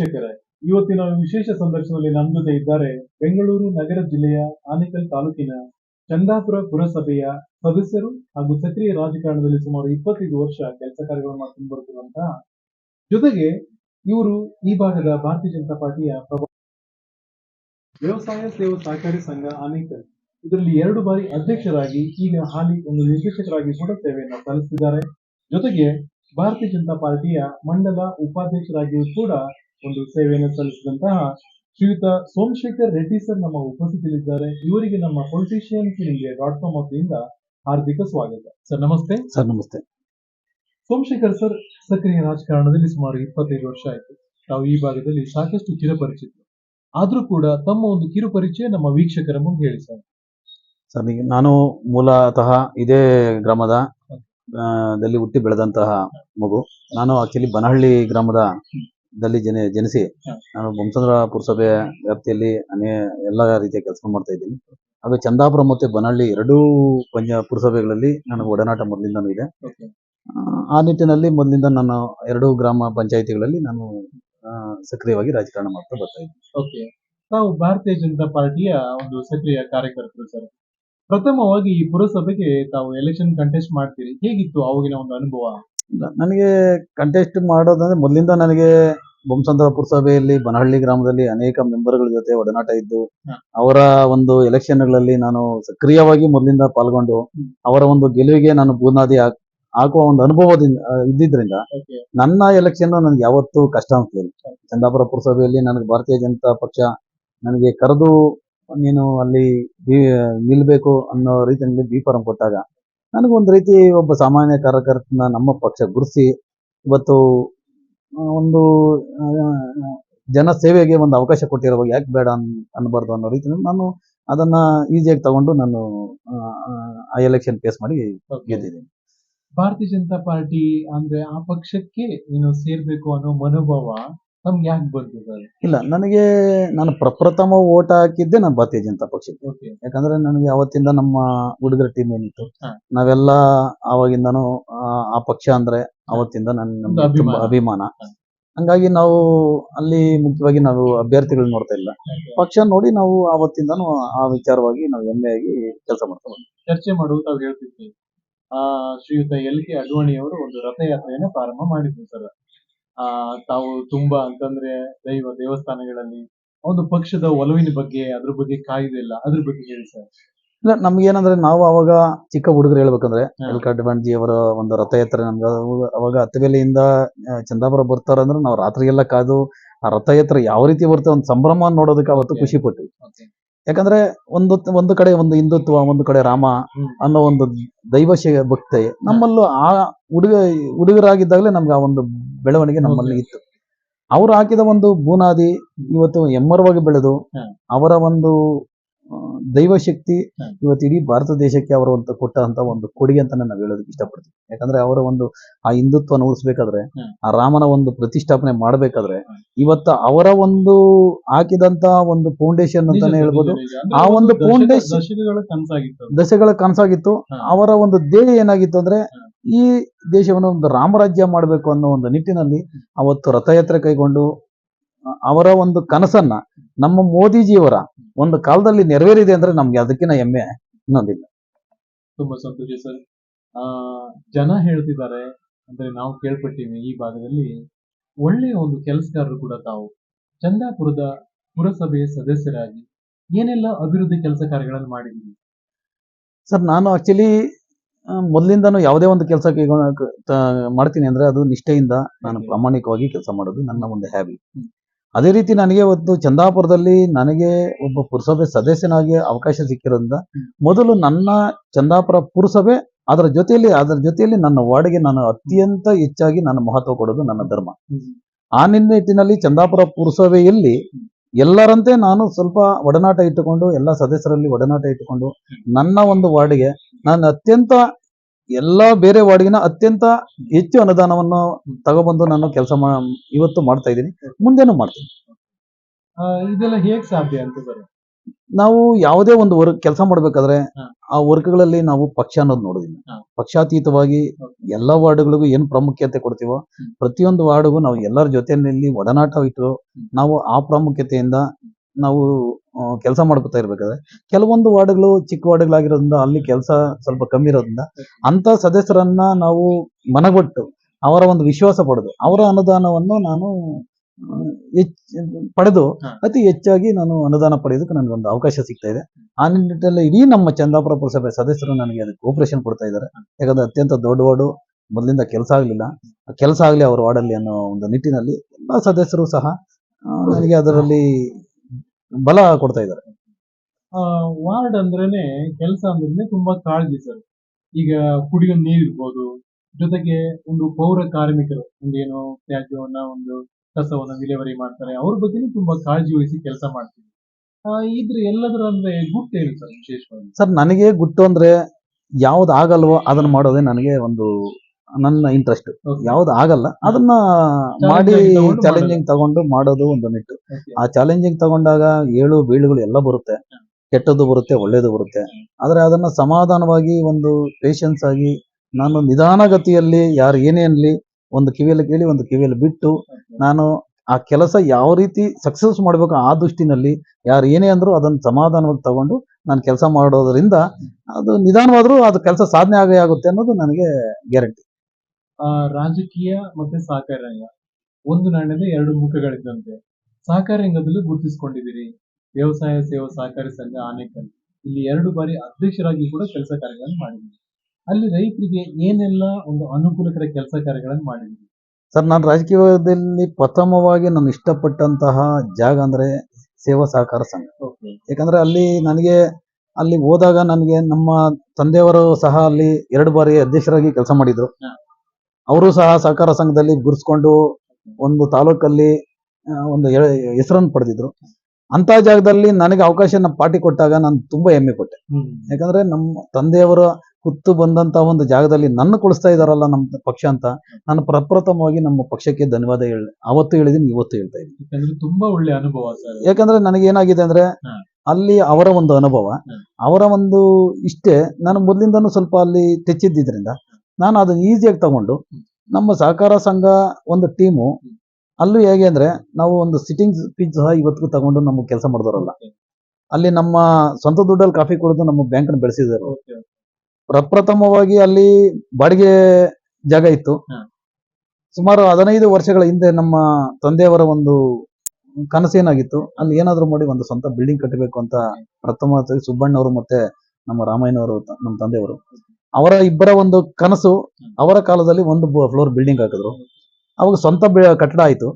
ವೀಕ್ಷಕರೇ, ಇವತ್ತಿನ ವಿಶೇಷ ಸಂದರ್ಶನದಲ್ಲಿ ನಮ್ಮ ಜೊತೆ ಇದ್ದಾರೆ ಬೆಂಗಳೂರು ನಗರ ಜಿಲ್ಲೆಯ ಆನೇಕಲ್ ತಾಲೂಕಿನ ಚಂದಾಪುರ ಪುರಸಭೆಯ ಸದಸ್ಯರು ಹಾಗೂ ಸಕ್ರಿಯ ರಾಜಕಾರಣದಲ್ಲಿ ಸುಮಾರು ಇಪ್ಪತ್ತೈದು ವರ್ಷ ಕೆಲಸ ಕಾರ್ಯಗಳನ್ನು ಮಾಡ್ಕೊಂಡು ಜೊತೆಗೆ ಇವರು ಈ ಭಾಗದ ಭಾರತೀಯ ಜನತಾ ಪಾರ್ಟಿಯ ಪ್ರಭಾವ ವ್ಯವಸಾಯ ಸೇವಾ ಸಹಕಾರಿ ಸಂಘ ಆನೇಕಲ್. ಇದರಲ್ಲಿ ಎರಡು ಬಾರಿ ಅಧ್ಯಕ್ಷರಾಗಿ ಈಗ ಹಾಲಿ ಒಂದು ನಿರ್ದೇಶಕರಾಗಿ ಕೂಡ ಸೇವೆಯನ್ನು ಸಲ್ಲಿಸಿದ್ದಾರೆ ಜೊತೆಗೆ ಭಾರತೀಯ ಜನತಾ ಪಾರ್ಟಿಯ ಮಂಡಲ ಉಪಾಧ್ಯಕ್ಷರಾಗಿಯೂ ಕೂಡ ಒಂದು ಸೇವೆಯನ್ನು ಸಲ್ಲಿಸಿದಂತಹ ಶ್ರೀಯುತ ಸೋಮಶೇಖರ್ ರೆಡ್ಡಿ ಸರ್ ನಮ್ಮ ಉಪಸ್ಥಿತಿಯಲ್ಲಿದ್ದಾರೆ ಇವರಿಗೆ ನಮ್ಮ ಪೊಲಿಟಿಷಿಯನ್ಸ್ ಫಿಲ್ಮ್ಗೆ ಇಂಡಿಯಾ ಡಾಟ್ ಕಾಮ್ ವತಿಯಿಂದ ಹಾರ್ದಿಕ ಸ್ವಾಗತ. ಸರ್ ನಮಸ್ತೆ. ಸರ್ ನಮಸ್ತೆ. ಸೋಮಶೇಖರ್ ಸರ್ ಸಕ್ರಿಯ ರಾಜಕಾರಣದಲ್ಲಿ ಸುಮಾರು ಇಪ್ಪತ್ತೈದು ವರ್ಷ ಆಯಿತು. ತಾವು ಈ ಭಾಗದಲ್ಲಿ ಸಾಕಷ್ಟು ಚಿರಪರಿಚಿತರು ಆದರೂ ಕೂಡ ತಮ್ಮ ಒಂದು ಕಿರುಪರಿಚಯ ನಮ್ಮ ವೀಕ್ಷಕರ ಮುಂದೆ ಹೇಳಿ ಸರ್. ಸರ್ ನಾನು ಮೂಲತಃ ಇದೇ ಗ್ರಾಮದ ದಲ್ಲಿ ಹುಟ್ಟಿ ಬೆಳೆದಂತಹ ಮಗು. ನಾನು ಆಕ್ಚುಲಿ ಬನಹಳ್ಳಿ ಗ್ರಾಮದ ದಲ್ಲಿ ಜನ ಜನಿಸಿ ನಾನು ಬೊಮ್ಮಸಂದ್ರ ಪುರಸಭೆ ವ್ಯಾಪ್ತಿಯಲ್ಲಿ ಅನೇ ಎಲ್ಲ ರೀತಿಯ ಕೆಲಸ ಮಾಡ್ತಾ ಇದ್ದೀನಿ. ಅದು ಚಂದಾಪುರ ಮತ್ತೆ ಬನಹಳ್ಳಿ ಎರಡೂ ಪಂಚ ಪುರಸಭೆಗಳಲ್ಲಿ ನನಗೆ ಒಡನಾಟ ಮೊದಲಿಂದನೂ ಇದೆ. ಆ, ಆ ನಿಟ್ಟಿನಲ್ಲಿ ಮೊದಲಿಂದ ನಾನು ಎರಡೂ ಗ್ರಾಮ ಪಂಚಾಯಿತಿಗಳಲ್ಲಿ ನಾನು ಆ, ಸಕ್ರಿಯವಾಗಿ ರಾಜಕಾರಣ ಮಾಡ್ತಾ ಬರ್ತಾ ಇದ್ದೀನಿ. ಓಕೆ. ತಾವು ಭಾರತೀಯ ಜನತಾ ಪಾರ್ಟಿಯ ಒಂದು ಸಕ್ರಿಯ ಕಾರ್ಯಕರ್ತರು ಸರ್. ಪ್ರಥಮವಾಗಿ ಈ ಪುರಸಭೆಗೆ ತಾವು ಎಲೆಕ್ಷನ್ ಕಂಟೆಸ್ಟ್ ಮಾಡ್ತೀರಿ. ಹೇಗಿತ್ತು ಅವಾಗಿನ ಒಂದು ಅನುಭವ? ಇಲ್ಲ, ನನಗೆ ಕಂಟೆಸ್ಟ್ ಮಾಡೋದಂದ್ರೆ ಮೊದಲಿಂದ ನನಗೆ ಬೊಮ್ಮಸಂದ್ರ ಪುರಸಭೆಯಲ್ಲಿ ಬನಹಳ್ಳಿ ಗ್ರಾಮದಲ್ಲಿ ಅನೇಕ ಮೆಂಬರ್ಗಳ ಜೊತೆ ಒಡನಾಟ ಇದ್ದು ಅವರ ಒಂದು ಎಲೆಕ್ಷನ್ಗಳಲ್ಲಿ ನಾನು ಸಕ್ರಿಯವಾಗಿ ಮೊದಲಿಂದ ಪಾಲ್ಗೊಂಡು ಅವರ ಒಂದು ಗೆಲುವಿಗೆ ನಾನು ಬುನಾದಿ ಹಾಕ್- ಹಾಕುವ ಒಂದು ಅನುಭವದಿಂದ ಇದ್ದಿದ್ರಿಂದ ನನ್ನ ಎಲೆಕ್ಷನ್ ನನಗೆ ಯಾವತ್ತೂ ಕಷ್ಟ ಅನ್ಸಲಿಲ್ಲ ಚಂದಾಪುರ ಪುರಸಭೆಯಲ್ಲಿ ನನಗೆ ಭಾರತೀಯ ಜನತಾ ಪಕ್ಷ ನನಗೆ ಕರೆದು ನೀನು ಅಲ್ಲಿ ನಿಲ್ಬೇಕು ಅನ್ನೋ ರೀತಿಯಲ್ಲಿ ಬಿ ಫಾರಂ ಕೊಟ್ಟಾಗ ನನಗೊಂದು ರೀತಿ ಒಬ್ಬ ಸಾಮಾನ್ಯ ಕಾರ್ಯಕರ್ತನ ನಮ್ಮ ಪಕ್ಷ ಗುರುಸಿ ಇವತ್ತು ಒಂದು ಜನ ಸೇವೆಗೆ ಒಂದು ಅವಕಾಶ ಕೊಟ್ಟಿರೋ ಯಾಕೆ ಬೇಡ ಅನ್ ಅನ್ನಬಾರ್ದು ಅನ್ನೋ ರೀತಿಯಲ್ಲಿ ನಾನು ಅದನ್ನ ಈಸಿಯಾಗಿ ತಗೊಂಡು ನಾನು ಆ, ಎಲೆಕ್ಷನ್ ಫೇಸ್ ಮಾಡಿ ಗೆದ್ದಿದ್ದೀನಿ. ಭಾರತೀಯ ಜನತಾ ಪಾರ್ಟಿ ಅಂದ್ರೆ ಆ ಪಕ್ಷಕ್ಕೆ ನೀನು ಸೇರ್ಬೇಕು ಅನ್ನೋ ಮನೋಭಾವ ನಮ್ಗೆ ಯಾಕೆ ಬಂತು ಇಲ್ಲ ನನಗೆ ನಾನು ಪ್ರಪ್ರಥಮ ಓಟ್ ಹಾಕಿದ್ದೆ ನಾನು ಭಾರತೀಯ ಜನತಾ ಪಕ್ಷಕ್ಕೆ. ಓಕೆ. ಯಾಕಂದ್ರೆ ನನಗೆ ಅವತ್ತಿಂದ ನಮ್ಮ ಹುಡುಗರ ಟೀಮ್ ಏನಿತ್ತು ಹ. ನಾವೆಲ್ಲ ಆವಾಗಿಂದನೂ ಆ, ಆ ಪಕ್ಷ ಅಂದ್ರೆ ಅವತ್ತಿಂದ ಒಂದು ತುಂಬಾ ಅಭಿಮಾನ. ಹಂಗಾಗಿ ನಾವು ಅಲ್ಲಿ ಮುಖ್ಯವಾಗಿ ನಾವು ಅಭ್ಯರ್ಥಿಗಳು ನೋಡ್ತಾ ಇಲ್ಲ. ಪಕ್ಷ ನೋಡಿ ನಾವು ಅವತ್ತಿಂದನು ಆ ವಿಚಾರವಾಗಿ ನಾವು ಹೆಮ್ಮೆಯಾಗಿ ಕೆಲಸ ಮಾಡ್ತಾ ಬಂದ್ವಿ. ಚರ್ಚೆ ಮಾಡುವುದು ತಾವು ಹೇಳ್ತಿದ್ವಿ. ಆ ಶ್ರೀಯುತ ಎಲ್ ಕೆ ಅಡ್ವಾಣಿಯವರು ಒಂದು ರಥಯಾತ್ರೆಯನ್ನು ಪ್ರಾರಂಭ ಮಾಡಿದ್ರು ಸರ್. ಆ ತಾವು ತುಂಬಾ ಅಂತಂದ್ರೆ ದೈವ ದೇವಸ್ಥಾನಗಳಲ್ಲಿ ಒಂದು ಪಕ್ಷದ ಒಲವಿನ ಬಗ್ಗೆ ಅದ್ರ ಬಗ್ಗೆ ಕಾಯ್ದೆ ಇಲ್ಲ. ಅದ್ರ ಬಗ್ಗೆ ಹೇಳಿ ಸರ್. ಇಲ್ಲ ನಮ್ಗೆ ಏನಂದ್ರೆ ನಾವು ಅವಾಗ ಚಿಕ್ಕ ಹುಡುಗರು ಹೇಳ್ಬೇಕಂದ್ರೆ ಎಲ್ಕಾ ಅವರ ಒಂದು ರಥಯಾತ್ರೆ ನಮ್ಗೆ ಅವಾಗ- ಅತ್ತಬೆಲೆಯಿಂದ ಚಂದಾಪುರ ಬರ್ತಾರ ಚಂದಾಪುರ ಬರ್ತಾರಂದ್ರೆ ನಾವು ರಾತ್ರಿಗೆಲ್ಲ ಕಾದು ಆ ರಥಯಾತ್ರೆ ಯಾವ ರೀತಿ ಬರುತ್ತೆ ಒಂದು ಸಂಭ್ರಮ ನೋಡೋದಕ್ಕೆ ಅವತ್ತು ಖುಷಿ ಪಟ್ವಿ. ಓಕೆ ಯಾಕಂದ್ರೆ ಒಂದು ಒಂದು ಕಡೆ ಒಂದು ಹಿಂದುತ್ವ ಒಂದು ಕಡೆ ರಾಮ ಅನ್ನೋ ಒಂದು ದೈವ ಭಕ್ತಿ ನಮ್ಮಲ್ಲೂ ಆ ಹುಡುಗ ಹುಡುಗರಾಗಿದ್ದಾಗಲೇ ನಮ್ಗೆ ಆ ಒಂದು ಬೆಳವಣಿಗೆ ನಮ್ಮಲ್ಲಿ ಇತ್ತು. ಅವ್ರು ಹಾಕಿದ ಒಂದು ಬುನಾದಿ ಇವತ್ತು ಎಮ್ಮರವಾಗಿ ಬೆಳೆದು ಅವರ ಒಂದು ಆ, ದೈವ ಶಕ್ತಿ ಹ. ಇವತ್ತು ಇಡೀ ಭಾರತ ದೇಶಕ್ಕೆ ಅವರು ಒಂದು ಕೊಟ್ಟಂತ ಒಂದು ಕೊಡುಗೆ ಅಂತ ನಾವು ಹೇಳೋದಕ್ಕೆ ಇಷ್ಟಪಡ್ತೀವಿ. ಯಾಕಂದ್ರೆ ಅವರ ಒಂದು ಆ ಹಿಂದುತ್ವ ಉಳಿಸ್ಬೇಕಾದ್ರೆ. ಆ ರಾಮನ ಒಂದು ಪ್ರತಿಷ್ಠಾಪನೆ ಮಾಡ್ಬೇಕಾದ್ರೆ ಇವತ್ತ ಅವರ ಒಂದು ಹಾಕಿದಂತ ಒಂದು ಫೌಂಡೇಶನ್ ಅಂತಾನೆ ಹೇಳ್ಬೋದು. ಆ ಒಂದು ಫೌಂಡೇಶನ್ ದಶೆಗಳ ಕನಸಾಗಿತ್ತು ದಶಗಳ ಕನಸಾಗಿತ್ತು. ಅವರ ಒಂದು ಧ್ಯೇಯ ಏನಾಗಿತ್ತು ಅಂದ್ರೆ ಈ ದೇಶವನ್ನು ಒಂದು ರಾಮರಾಜ್ಯ ಮಾಡಬೇಕು ಅನ್ನೋ ಒಂದು ನಿಟ್ಟಿನಲ್ಲಿ ಅವತ್ತು ರಥಯಾತ್ರೆ ಕೈಗೊಂಡು ಅವರ ಒಂದು ಕನಸನ್ನ ನಮ್ಮ ಮೋದಿಜಿಯವರ ಒಂದು ಕಾಲದಲ್ಲಿ ನೆರವೇರಿದೆ ಅಂದ್ರೆ ನಮ್ಗೆ ಅದಕ್ಕಿಂತ ಹೆಮ್ಮೆ ಇನ್ನೊಂದಿಲ್ಲ. ತುಂಬಾ ಸಂತೋಷ ಸರ್. ಆ ಜನ ಹೇಳ್ತಿದ್ದಾರೆ ಅಂದ್ರೆ ನಾವು ಕೇಳ್ಪಟ್ಟಿವಿ ಈ ಭಾಗದಲ್ಲಿ ಒಳ್ಳೆಯ ಒಂದು ಕೆಲಸಗಾರರು ಕೂಡ ತಾವು. ಚಂದಾಪುರದ ಪುರಸಭೆಯ ಸದಸ್ಯರಾಗಿ ಏನೆಲ್ಲ ಅಭಿವೃದ್ಧಿ ಕೆಲಸ ಕಾರ್ಯಗಳನ್ನು ಮಾಡಿದ್ದೀವಿ ಸರ್ ನಾನು ಆಕ್ಚುಲಿ ಮೊದಲಿಂದನೂ ಯಾವುದೇ ಒಂದು ಕೆಲಸ ಮಾಡ್ತೀನಿ ಅಂದ್ರೆ ಅದು ನಿಷ್ಠೆಯಿಂದ ನಾನು ಪ್ರಾಮಾಣಿಕವಾಗಿ ಕೆಲಸ ಮಾಡೋದು ನನ್ನ ಒಂದು ಹ್ಯಾಬಿ ಹ್ಮ್. ಅದೇ ರೀತಿ ನನಗೆ ಒಂದು ಚಂದಾಪುರದಲ್ಲಿ ನನಗೆ ಒಬ್ಬ ಪುರಸಭೆ ಸದಸ್ಯನಾಗಿ ಅವಕಾಶ ಸಿಕ್ಕಿರೋದ್ರಿಂದ. ಮೊದಲು ನನ್ನ ಚಂದಾಪುರ ಪುರಸಭೆ ಅದರ ಜೊತೆಯಲ್ಲಿ ಅದರ ಜೊತೆಯಲ್ಲಿ ನನ್ನ ವಾರ್ಡ್ಗೆ ನಾನು ಅತ್ಯಂತ ಹೆಚ್ಚಾಗಿ ನಾನು ಮಹತ್ವ ಕೊಡೋದು ನನ್ನ ಧರ್ಮ. ಆ ನಿಟ್ಟಿನಲ್ಲಿ ಚಂದಾಪುರ ಪುರಸಭೆಯಲ್ಲಿ ಎಲ್ಲರಂತೆ ನಾನು ಸ್ವಲ್ಪ ಒಡನಾಟ ಇಟ್ಟುಕೊಂಡು ಎಲ್ಲ ಸದಸ್ಯರಲ್ಲಿ ಒಡನಾಟ ಇಟ್ಟುಕೊಂಡು ನನ್ನ ಒಂದು ವಾರ್ಡ್ಗೆ ನಾನು ಅತ್ಯಂತ ಎಲ್ಲ ಬೇರೆ ವಾರ್ಡ್ಗಿನ ಅತ್ಯಂತ ಹೆಚ್ಚು ಅನುದಾನವನ್ನು ತಗೊಬಂದು ನಾನು ಕೆಲಸ ಇವತ್ತು ಮಾಡ್ತಾ ಇದ್ದೀನಿ. ಮುಂದೆನೂ ಮಾಡ್ತೀನಿ. ಇದೆಲ್ಲ ಹೇಗ್ ಸಾಧ್ಯ ಅಂತ ಸರ್ ನಾವು ಯಾವುದೇ ಒಂದು ವರ್ಕ್ ಕೆಲಸ ಮಾಡ್ಬೇಕಾದ್ರೆ. ಆ ವರ್ಕ್ಗಳಲ್ಲಿ ನಾವು ಪಕ್ಷ ಅನ್ನೋದು ನೋಡಿದೀವಿ ಪಕ್ಷಾತೀತವಾಗಿ. ಎಲ್ಲ ವಾರ್ಡ್ಗಳಿಗೂ ಏನು ಪ್ರಾಮುಖ್ಯತೆ ಕೊಡ್ತೀವೋ ಪ್ರತಿಯೊಂದು ವಾರ್ಡ್ಗೂ ನಾವು ಎಲ್ಲರ ಜೊತೆಯಲ್ಲಿ ಒಡನಾಟ ಇಟ್ಟು ನಾವು ಆ ಪ್ರಾಮುಖ್ಯತೆಯಿಂದ ನಾವು ಕೆಲಸ ಮಾಡ್ಕೊತಾ ಇರ್ಬೇಕಾದ್ರೆ. ಕೆಲವೊಂದು ವಾರ್ಡ್ಗಳು ಚಿಕ್ಕ ವಾರ್ಡ್ಗಳಾಗಿರೋದ್ರಿಂದ ಅಲ್ಲಿ ಕೆಲಸ ಸ್ವಲ್ಪ ಕಮ್ಮಿ ಇರೋದ್ರಿಂದ ಅಂತ ಸದಸ್ಯರನ್ನ ನಾವು ಮನಗೊಟ್ಟು ಅವರ ಒಂದು ವಿಶ್ವಾಸ ಪಡೆದು ಅವರ ಅನುದಾನವನ್ನು ನಾನು ಪಡೆದು ಅತಿ ಹೆಚ್ಚಾಗಿ ನಾನು ಅನುದಾನ ಪಡೆಯೋದಕ್ಕೆ ಒಂದು ಅವಕಾಶ ಸಿಗ್ತಾ ಇದೆ. ಆ ನಿಟ್ಟಿನಲ್ಲಿ ಇಡೀ ನಮ್ಮ ಚಂದಾಪುರ ಪುರಸಭೆ ಸದಸ್ಯರು ನನಗೆ ಅದಕ್ಕೆ ಕೋಪರೇಷನ್ ಕೊಡ್ತಾ ಇದ್ದಾರೆ. ಯಾಕಂದ್ರೆ ಅತ್ಯಂತ ದೊಡ್ಡ ವಾರ್ಡು ಮೊದಲಿಂದ ಕೆಲಸ ಆಗಲಿಲ್ಲ. ಕೆಲಸ ಆಗಲಿ ಅವ್ರ ವಾರ್ಡಲ್ಲಿ ಅನ್ನೋ ಒಂದು ನಿಟ್ಟಿನಲ್ಲಿ ಎಲ್ಲ ಸದಸ್ಯರು ಸಹ ನನಗೆ ಅದರಲ್ಲಿ ಬಲ ಕೊಡ್ತಾ ಇದ್ದಾರೆ. ಆ, ವಾರ್ಡ್ ಅಂದ್ರೇನೆ ಕೆಲಸ ಅಂದ್ರೆ ತುಂಬಾ ಕಾಳಜಿ ಸರ್. ಈಗ ಕುಡಿಯೋ ನೀರ್ ಇರ್ಬೋದು ಜೊತೆಗೆ ಒಂದು ಪೌರ ಕಾರ್ಮಿಕರು ಒಂದೇನು ತ್ಯಾಜ್ಯವನ್ನ ಒಂದು ಕಸವನ್ನ ವಿಲೇವರಿ ಮಾಡ್ತಾರೆ ಅವ್ರ ಬಗ್ಗೆನೂ ತುಂಬಾ ಕಾಳಜಿ ವಹಿಸಿ ಕೆಲಸ ಮಾಡ್ತೀವಿ. ಆ, ಇದ್ರ ಎಲ್ಲದರ ಅಂದ್ರೆ ಗುಟ್ಟೇನು ಸರ್ ವಿಶೇಷವಾಗಿ? ಸರ್ ನನಗೆ ಗುಟ್ಟು ಅಂದ್ರೆ ಯಾವ್ದು ಆಗಲ್ವೋ ಅದನ್ನ ಮಾಡೋದೇ ನನಗೆ ಒಂದು ನನ್ನ ಇಂಟ್ರೆಸ್ಟ್ ಯಾವ್ದು ಆಗಲ್ಲ. ಅದನ್ನ ಮಾಡಿ ಚಾಲೆಂಜಿಂಗ್ ತಗೊಂಡು ಮಾಡೋದು ಒಂದು ನಿಟ್ಟು. ಆ ಚಾಲೆಂಜಿಂಗ್ ತಗೊಂಡಾಗ ಏಳು ಬೀಳುಗಳು ಎಲ್ಲ ಬರುತ್ತೆ. ಕೆಟ್ಟದ್ದು ಬರುತ್ತೆ ಒಳ್ಳೇದು ಬರುತ್ತೆ. ಆದ್ರೆ ಅದನ್ನ ಸಮಾಧಾನವಾಗಿ ಒಂದು ಪೇಷನ್ಸ್ ಆಗಿ ನಾನು ನಿಧಾನಗತಿಯಲ್ಲಿ ಯಾರು ಏನೇ ಅನ್ಲಿ ಒಂದು ಕಿವಿಯಲ್ಲಿ ಕೇಳಿ ಒಂದು ಕಿವಿಯಲ್ಲಿ ಬಿಟ್ಟು ನಾನು ಆ ಕೆಲಸ ಯಾವ ರೀತಿ ಸಕ್ಸಸ್ ಮಾಡಬೇಕು ಆ ದೃಷ್ಟಿನಲ್ಲಿ ಯಾರು ಏನೇ ಅಂದ್ರು ಅದನ್ನ ಸಮಾಧಾನವಾಗಿ ತಗೊಂಡು ನಾನು ಕೆಲಸ ಮಾಡೋದ್ರಿಂದ ಅದು ನಿಧಾನವಾದ್ರೂ ಅದು ಕೆಲಸ ಸಾಧನೆ ಆಗೇ ಆಗುತ್ತೆ ಅನ್ನೋದು ನನಗೆ ಗ್ಯಾರಂಟಿ ರಾಜಕೀಯ ಮತ್ತೆ ಸಹಕಾರ ರಂಗ ಒಂದು ನಾಣ್ಯದ ಎರಡು ಮುಖಗಳಿದ್ದಂತೆ. ಸಹಕಾರ ರಂಗದಲ್ಲೂ ಗುರುತಿಸಿಕೊಂಡಿದ್ದೀರಿ. ವ್ಯವಸಾಯ ಸೇವಾ ಸಹಕಾರಿ ಸಂಘ ಆನೇಕಲ್. ಇಲ್ಲಿ ಎರಡು ಬಾರಿ ಅಧ್ಯಕ್ಷರಾಗಿ ಕೂಡ ಕೆಲಸ ಕಾರ್ಯಗಳನ್ನು ಮಾಡಿದ್ದೀರಿ. ಅಲ್ಲಿ ರೈತರಿಗೆ ಏನೆಲ್ಲ ಒಂದು ಅನುಕೂಲಕರ ಕೆಲಸ ಕಾರ್ಯಗಳನ್ನು ಮಾಡಿದ್ದೀರಿ? ಸರ್ ನಾನು ರಾಜಕೀಯದಲ್ಲಿ ಪ್ರಥಮವಾಗಿ ನಾನು ಇಷ್ಟಪಟ್ಟಂತಹ ಜಾಗ ಅಂದ್ರೆ ಸೇವಾ ಸಹಕಾರ ಸಂಘ. ಯಾಕಂದ್ರೆ ಅಲ್ಲಿ ನನಗೆ ಅಲ್ಲಿ ಹೋದಾಗ ನನಗೆ ನಮ್ಮ ತಂದೆಯವರು ಸಹ ಅಲ್ಲಿ ಎರಡು ಬಾರಿ ಅಧ್ಯಕ್ಷರಾಗಿ ಕೆಲಸ ಮಾಡಿದ್ರು. ಅವರು ಸಹ ಸಹಕಾರ ಸಂಘದಲ್ಲಿ ಗುರುಸ್ಕೊಂಡು ಒಂದು ತಾಲೂಕಲ್ಲಿ ಒಂದು ಹೆಸರನ್ನು ಪಡೆದಿದ್ರು. ಅಂತ ಜಾಗದಲ್ಲಿ ನನಗೆ ಅವಕಾಶ ನಮ್ಮ ಪಾರ್ಟಿ ಕೊಟ್ಟಾಗ ನಾನು ತುಂಬಾ ಹೆಮ್ಮೆ ಪಟ್ಟೆ. ಯಾಕಂದ್ರೆ ನಮ್ಮ ತಂದೆಯವರ ಕುತ್ತು ಬಂದಂತ ಒಂದು ಜಾಗದಲ್ಲಿ ನನ್ನ ಕೊಡಿಸ್ತಾ ಇದಾರಲ್ಲ ನಮ್ಮ ಪಕ್ಷ ಅಂತ ನಾನು ಪ್ರಪ್ರಥಮವಾಗಿ ನಮ್ಮ ಪಕ್ಷಕ್ಕೆ ಧನ್ಯವಾದ ಹೇಳಿ ಅವತ್ತು ಹೇಳಿದೀನಿ ಇವತ್ತು ಹೇಳ್ತಾ ಇದ್ದೀನಿ. ತುಂಬಾ ಒಳ್ಳೆ ಅನುಭವ ಯಾಕಂದ್ರೆ ನನಗೆ ಏನಾಗಿದೆ ಅಂದ್ರೆ ಅಲ್ಲಿ ಅವರ ಒಂದು ಅನುಭವ ಅವರ ಒಂದು ಇಷ್ಟೇ ನಾನು ಮೊದಲಿಂದನೂ ಸ್ವಲ್ಪ ಅಲ್ಲಿ ತೆಚ್ಚಿದ್ದಿದ್ರಿಂದ ನಾನು ಅದನ್ನ ಈಸಿಯಾಗಿ ತಗೊಂಡು ನಮ್ಮ ಸಹಕಾರ ಸಂಘ ಒಂದು ಟೀಮು ಅಲ್ಲೂ ಹೇಗೆ ಅಂದ್ರೆ ನಾವು ಒಂದು ಸಿಟ್ಟಿಂಗ್ ಪಿಚ್ ಸಹ ಇವತ್ತಿಗೂ ತಗೊಂಡು ನಮಗೆ ಕೆಲಸ ಮಾಡಿದವರಲ್ಲ. ಅಲ್ಲಿ ನಮ್ಮ ಸ್ವಂತ ದುಡ್ಡಲ್ಲಿ ಕಾಫಿ ಕುಡಿದು ನಮ್ಮ ಬ್ಯಾಂಕ್ ಬೆಳೆಸಿದ್ದಾರೆ. ಓಕೆ ಪ್ರಪ್ರಥಮವಾಗಿ ಅಲ್ಲಿ ಬಾಡಿಗೆ ಜಾಗ ಇತ್ತು. ಸುಮಾರು ಹದಿನೈದು ವರ್ಷಗಳ ಹಿಂದೆ ನಮ್ಮ ತಂದೆಯವರ ಒಂದು ಕನಸೇನಾಗಿತ್ತು ಅಲ್ಲಿ ಏನಾದ್ರು ಮಾಡಿ ಒಂದು ಸ್ವಂತ ಬಿಲ್ಡಿಂಗ್ ಕಟ್ಟಬೇಕು ಅಂತ ಪ್ರಥಮ ಸುಬ್ಬಣ್ಣವರು ಮತ್ತೆ ನಮ್ಮ ರಾಮಯ್ಯನವರು ನಮ್ಮ ತಂದೆಯವರು. ಅವರ ಇಬ್ಬರ ಒಂದು ಕನಸು ಅವರ ಕಾಲದಲ್ಲಿ ಒಂದು ಫ್ಲೋರ್ ಬಿಲ್ಡಿಂಗ್ ಹಾಕಿದ್ರು. ಅವಾಗ ಸ್ವಂತ ಕಟ್ಟಡ ಆಯ್ತು.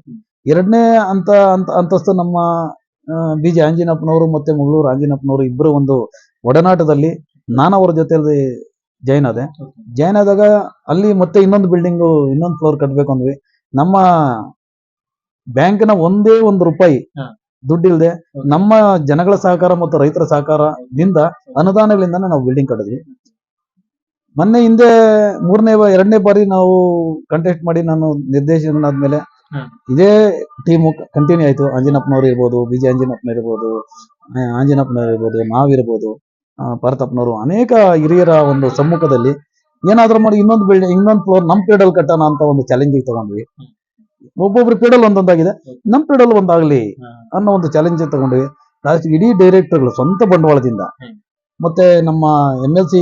ಎರಡನೇ ಅಂತ ಅಂತ ಅಂತಸ್ತು ನಮ್ಮ ಬಿ ಜೆ ಆಂಜಿನಪ್ಪನವರು ಮತ್ತೆ ಮಂಗಳೂರು ಆಂಜಿನಪ್ಪನವರು ಇಬ್ಬರು ಒಂದು ಒಡನಾಟದಲ್ಲಿ ನಾನು ಅವರ ಜೊತೆಯಲ್ಲಿ ಜಾಯ್ನ್ ಆದೆ. ಜಾಯ್ನ್ ಆದಾಗ ಅಲ್ಲಿ ಮತ್ತೆ ಇನ್ನೊಂದು ಬಿಲ್ಡಿಂಗು ಇನ್ನೊಂದು ಫ್ಲೋರ್ ಕಟ್ಟಬೇಕು ಅಂದ್ವಿ. ನಮ್ಮ ಬ್ಯಾಂಕ್ನ ಒಂದೇ ಒಂದು ರೂಪಾಯಿ ದುಡ್ಡಿಲ್ಲದೆ ನಮ್ಮ ಜನಗಳ ಸಹಕಾರ ಮತ್ತು ರೈತರ ಸಹಕಾರದಿಂದ ಅನುದಾನಗಳಿಂದ ನಾವು ಬಿಲ್ಡಿಂಗ್ ಕಟ್ಟಿದ್ವಿ. ಮೊನ್ನೆ ಹಿಂದೆ ಮೂರನೇ ಎರಡನೇ ಬಾರಿ ನಾವು ಕಂಟೆಸ್ಟ್ ಮಾಡಿ ನಾನು ನಿರ್ದೇಶನಾದ್ಮೇಲೆ ಇದೇ ಟೀಮು ಕಂಟಿನ್ಯೂ ಆಯ್ತು. ಅಂಜನಪ್ಪನವ್ರು ಇರ್ಬೋದು ಬಿ ಜೆ ಅಂಜನಪ್ಪನವ್ರು ಇರ್ಬೋದು ಆ, ಆಂಜನಪ್ಪನವ್ರು ಇರ್ಬೋದು ನಾವಿರ್ಬೋದು ಪರತಪ್ಪನವರು ಅನೇಕ ಹಿರಿಯರ ಒಂದು ಸಮ್ಮುಖದಲ್ಲಿ ಏನಾದ್ರೂ ಮಾಡಿ ಇನ್ನೊಂದು ಬಿಲ್ಡಿಂಗ್ ಇನ್ನೊಂದು ಫ್ಲೋರ್ ನಮ್ ಪೀಡಲ್ ಕಟ್ಟೋಣ ಅಂತ ಒಂದು ಚಾಲೆಂಜಿಗೆ ತಗೊಂಡ್ವಿ. ಒಬ್ಬೊಬ್ರು ಪೀಡಲ್ ಒಂದೊಂದಾಗಿದೆ. ನಮ್ ಪೀಡಲ್ ಒಂದಾಗ್ಲಿ. ಅನ್ನೋ ಒಂದು ಚಾಲೆಂಜ್ ತಗೊಂಡ್ವಿ. ಲಾಸ್ಟ್ ಇಡೀ ಡೈರೆಕ್ಟರ್ಗಳು ಸ್ವಂತ ಬಂಡವಾಳದಿಂದ. ಮತ್ತೆ ನಮ್ಮ M L C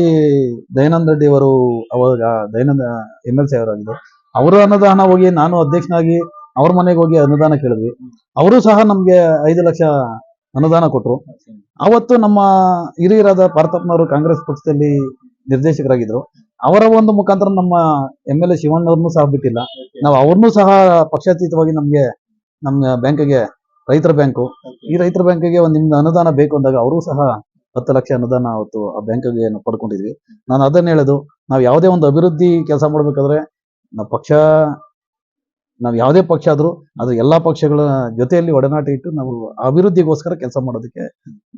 Dayananda Reddy ಅವರು ಅವಾಗ ದಯಾನಂದ ಎಂ ಎಲ್ ಸಿ ಅವರಾಗಿದ್ದರು. ಅವರ ಅನುದಾನ ಹೋಗಿ ನಾನು ಅಧ್ಯಕ್ಷನಾಗಿ ಅವ್ರ ಮನೆಗೆ ಹೋಗಿ ಅನುದಾನ ಕೇಳಿದ್ವಿ. ಅವರು ಸಹ ನಮಗೆ ಐದು ಲಕ್ಷ ಅನುದಾನ ಕೊಟ್ಟರು ಅವತ್ತು ನಮ್ಮ ಹಿರಿಯರಾದ ಪಾರ್ಥಪ್ಪನವರು ಕಾಂಗ್ರೆಸ್ ಪಕ್ಷದಲ್ಲಿ ನಿರ್ದೇಶಕರಾಗಿದ್ದರು ಅವರ ಒಂದು ಮುಖಾಂತರ ನಮ್ಮ ಎಂ ಎಲ್ ಎ ಶಿವಣ್ಣವ್ರನ್ನೂ ಸಹ ಬಿಟ್ಟಿಲ್ಲ. ನಾವು ಅವ್ರನ್ನೂ ಸಹ ಪಕ್ಷಾತೀತವಾಗಿ ನಮಗೆ, ನಮ್ಮ ಬ್ಯಾಂಕಿಗೆ, ರೈತರ ಬ್ಯಾಂಕು, ಈ ರೈತರ ಬ್ಯಾಂಕಿಗೆ ಒಂದು ನಿಮ್ದು ಅನುದಾನ ಬೇಕು ಅಂದಾಗ ಅವರು ಸಹ ಹತ್ತು ಲಕ್ಷ ಅನುದಾನ ಅವತ್ತು ಆ ಬ್ಯಾಂಕಿಗೆ ಗೆ ಪಡ್ಕೊಂಡಿದ್ವಿ. ನಾನು ಅದನ್ನ ಹೇಳೋದು ನಾವು ಯಾವುದೇ ಒಂದು ಅಭಿವೃದ್ಧಿ ಕೆಲಸ ಮಾಡ್ಬೇಕಾದ್ರೆ ನಾವು ಪಕ್ಷ ನಾವು ಯಾವುದೇ ಪಕ್ಷ ಆದ್ರೂ ಅದು ಎಲ್ಲಾ ಪಕ್ಷಗಳ ಜೊತೆಯಲ್ಲಿ ಒಡನಾಟ ಇಟ್ಟು ನಾವು ಅಭಿವೃದ್ಧಿಗೋಸ್ಕರ ಕೆಲಸ ಮಾಡೋದಕ್ಕೆ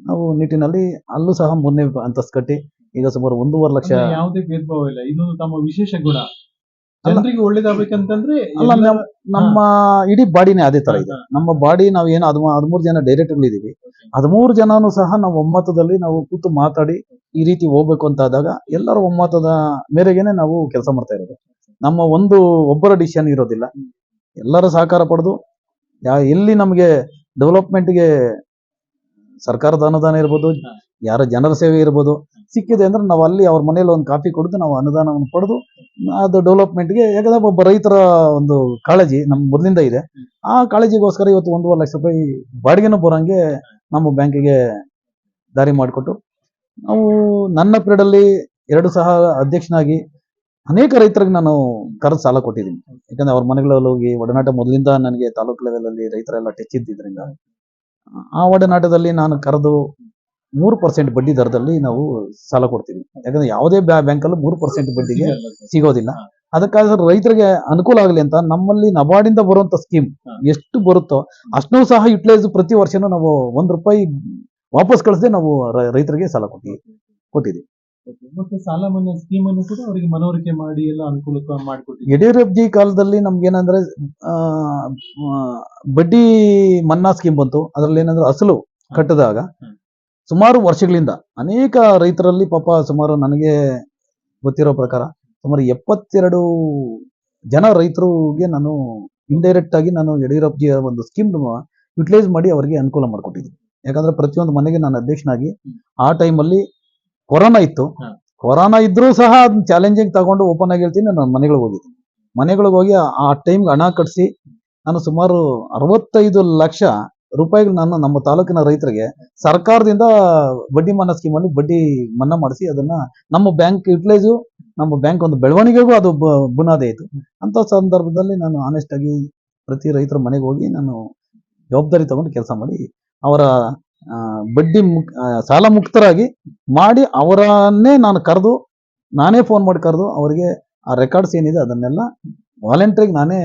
ನಾವು ನಿಟ್ಟಿನಲ್ಲಿ ಅಲ್ಲೂ ಸಹ ಮೊನ್ನೆ ಅಂತಸ್ ಕಟ್ಟಿ ಈಗ ಸುಮಾರು ಒಂದೂವರೆ ಲಕ್ಷ ಯಾವುದೇ ಭೇದ ಭಾವ ಇಲ್ಲ ಇದೊಂದು ತಮ್ಮ ವಿಶೇಷ ಗುಣ. ಜನರಿಗೆ ಒಳ್ಳೇದಾಗ್ಬೇಕಂತಂದ್ರೆ ಅಲ್ಲ ನಮ್ಮ ಇಡೀ ಬಾಡಿನೇ ಅದೇ ತರ ಇದೆ. ನಮ್ಮ ಬಾಡಿ ನಾವು ಏನು ಹದಿಮೂ ಹದಿಮೂರು ಜನ ಡೈರೆಕ್ಟರ್ಗಳಿದ್ದೀವಿ ಹದಿಮೂರು ಜನನು ಸಹ ನಾವು ಒಮ್ಮತದಲ್ಲಿ ನಾವು ಕೂತು ಮಾತಾಡಿ ಈ ರೀತಿ ಹೋಗ್ಬೇಕು ಅಂತ ಆದಾಗ ಎಲ್ಲರ ಒಮ್ಮತದ ಮೇರೆಗೆನೆ ನಾವು ಕೆಲಸ ಮಾಡ್ತಾ ಇರೋದು. ನಮ್ಮ ಒಂದು ಒಬ್ಬರ ಡಿಸಿಷನ್ ಇರೋದಿಲ್ಲ. ಎಲ್ಲರ ಸಹಕಾರ ಪಡೆದು, ಯಾ ಎಲ್ಲಿ ನಮಗೆ ಡೆವಲಪ್ಮೆಂಟ್ಗೆ ಸರ್ಕಾರದ ಅನುದಾನ ಇರ್ಬೋದು, ಯಾರ ಜನರ ಸೇವೆ ಇರ್ಬೋದು ಸಿಕ್ಕಿದೆ ಅಂದ್ರೆ ನಾವು ಅಲ್ಲಿ ಅವ್ರ ಮನೇಲಿ ಒಂದು ಕಾಫಿ ಕುಡಿದು ನಾವು ಅನುದಾನವನ್ನು ಪಡೆದು, ಅದು ಡೆವಲಪ್ಮೆಂಟ್ಗೆ ಯಾಕಂದ್ರೆ ಒಬ್ಬ ರೈತರ ಒಂದು ಕಾಳಜಿ ನಮ್ಮ ಮೊದಲಿಂದ ಇದೆ. ಆ ಕಾಳಜಿಗೋಸ್ಕರ ಇವತ್ತು ಒಂದೂವರೆ ಲಕ್ಷ ರೂಪಾಯಿ ಬಾಡಿಗೆನೂ ಬರೋಂಗೆ ನಮ್ಮ ಬ್ಯಾಂಕಿಗೆ ದಾರಿ ಮಾಡಿಕೊಟ್ಟು, ನಾವು ನನ್ನ ಅಲ್ಲಿ ಎರಡು ಸಹ ಅಧ್ಯಕ್ಷನಾಗಿ ಅನೇಕ ರೈತರಿಗೆ ನಾನು ಕರೆದು ಸಾಲ ಕೊಟ್ಟಿದ್ದೀನಿ. ಯಾಕಂದ್ರೆ ಅವ್ರ ಮನೆಗಳಲ್ಲಿ ಹೋಗಿ ಒಡನಾಟ ಮೊದಲಿಂದ ನನಗೆ ತಾಲೂಕು ಲೆವೆಲಲ್ಲಿ ರೈತರೆಲ್ಲ ಟಚ್ ಆ ಒಡನಾಟದಲ್ಲಿ ನಾನು ಕರೆದು ಮೂರು ಪರ್ಸೆಂಟ್ ಬಡ್ಡಿ ದರದಲ್ಲಿ ನಾವು ಸಾಲ ಕೊಡ್ತೀವಿ. ಯಾಕಂದ್ರೆ ಯಾವುದೇ ಬ್ಯಾಂಕಲ್ಲೂ ಮೂರು ಪರ್ಸೆಂಟ್ ಬಡ್ಡಿಗೆ ಸಿಗೋದಿಲ್ಲ. ಅದಕ್ಕಾಗಿ ರೈತರಿಗೆ ಅನುಕೂಲ ಆಗಲಿ ಅಂತ ನಮ್ಮಲ್ಲಿ ನಬಾರ್ಡಿಂದ ಬರುವಂತ ಸ್ಕೀಮ್ ಎಷ್ಟು ಬರುತ್ತೋ ಅಷ್ಟು ಸಹ ಯುಟಿಲೈಸ್ ಪ್ರತಿ ವರ್ಷನೂ ನಾವು ಒಂದ್ ರೂಪಾಯಿ ವಾಪಸ್ ಕಳಿಸದೆ ನಾವು ರೈತರಿಗೆ ಸಾಲ ಕೊಟ್ಟಿವಿ ಕೊಟ್ಟಿದ್ದೀವಿ. ಮತ್ತೆ ಸಾಲ ಮನ್ನಾ ಸ್ಕೀಮ್ ಅನ್ನು ಕೂಡ ಅವರಿಗೆ ಮನವರಿಕೆ ಮಾಡಿ ಎಲ್ಲ ಅನುಕೂಲ ಮಾಡಿಕೊಟ್ಟಿದ್ದೀವಿ ಯಡಿಯೂರಪ್ಪ ಕಾಲದಲ್ಲಿ ನಮ್ಗೆ ಏನಂದ್ರೆ ಬಡ್ಡಿ ಮನ್ನಾ ಸ್ಕೀಮ್ ಬಂತು. ಅದ್ರಲ್ಲಿ ಏನಂದ್ರೆ ಅಸಲು ಕಟ್ಟಿದಾಗ ಸುಮಾರು ವರ್ಷಗಳಿಂದ ಅನೇಕ ರೈತರಲ್ಲಿ ಪಾಪ ಸುಮಾರು ನನಗೆ ಗೊತ್ತಿರೋ ಪ್ರಕಾರ ಸುಮಾರು ಎಪ್ಪತ್ತೆರಡು ಜನ ರೈತರಿಗೆ ನಾನು ಇಂಡೈರೆಕ್ಟ್ ಆಗಿ ನಾನು ಯಡಿಯೂರಪ್ಪಜಿಯ ಒಂದು ಸ್ಕೀಮ್ ಯುಟಿಲೈಸ್ ಮಾಡಿ ಅವರಿಗೆ ಅನುಕೂಲ ಮಾಡಿಕೊಟ್ಟಿದ್ದೀನಿ ಯಾಕಂದ್ರೆ ಪ್ರತಿಯೊಂದು ಮನೆಗೆ ನಾನು ಅಧ್ಯಕ್ಷನಾಗಿ ಆ ಟೈಮಲ್ಲಿ ಕೊರೋನಾ ಇತ್ತು. ಕೊರೋನಾ ಇದ್ರೂ ಸಹ ಅದನ್ನ ಚಾಲೆಂಜಿಂಗ್ ತಗೊಂಡು ಓಪನ್ ಆಗಿ ಹೇಳ್ತೀನಿ ನಾನು ಮನೆಗಳಿಗೆ ಹೋಗಿದ್ದೀನಿ. ಮನೆಗಳಿಗೆ ಹೋಗಿ ಆ ಟೈಮ್ಗೆ ಹಣ ಕಟ್ಟಿಸಿ ನಾನು ಸುಮಾರು ಅರವತ್ತೈದು ಲಕ್ಷ ರೂಪಾಯಿಗಳು ನಾನು ನಮ್ಮ ತಾಲೂಕಿನ ರೈತರಿಗೆ ಸರ್ಕಾರದಿಂದ ಬಡ್ಡಿ ಮನ್ನಾ ಸ್ಕೀಮಲ್ಲಿ ಬಡ್ಡಿ ಮನ್ನಾ ಮಾಡಿಸಿ ಅದನ್ನ ನಮ್ಮ ಬ್ಯಾಂಕ್ ಯುಟಿಲೈಸು ನಮ್ಮ ಬ್ಯಾಂಕ್ ಒಂದು ಬೆಳವಣಿಗೆಗೂ ಅದು ಬುನಾದಿ ಆಯಿತು. ಅಂತ ಸಂದರ್ಭದಲ್ಲಿ ನಾನು ಆನೆಸ್ಟ್ ಆಗಿ ಪ್ರತಿ ರೈತರ ಮನೆಗೆ ಹೋಗಿ ನಾನು ಜವಾಬ್ದಾರಿ ತಗೊಂಡು ಕೆಲಸ ಮಾಡಿ, ಅವರ ಬಡ್ಡಿ ಮುಕ್ ಸಾಲ ಮುಕ್ತರಾಗಿ ಮಾಡಿ ಅವರನ್ನೇ ನಾನು ಕರೆದು, ನಾನೇ ಫೋನ್ ಮಾಡಿ ಕರೆದು ಅವರಿಗೆ ಆ ರೆಕಾರ್ಡ್ಸ್ ಏನಿದೆ ಅದನ್ನೆಲ್ಲ ವಾಲಂಟ್ರಿಗೆ ನಾನೇ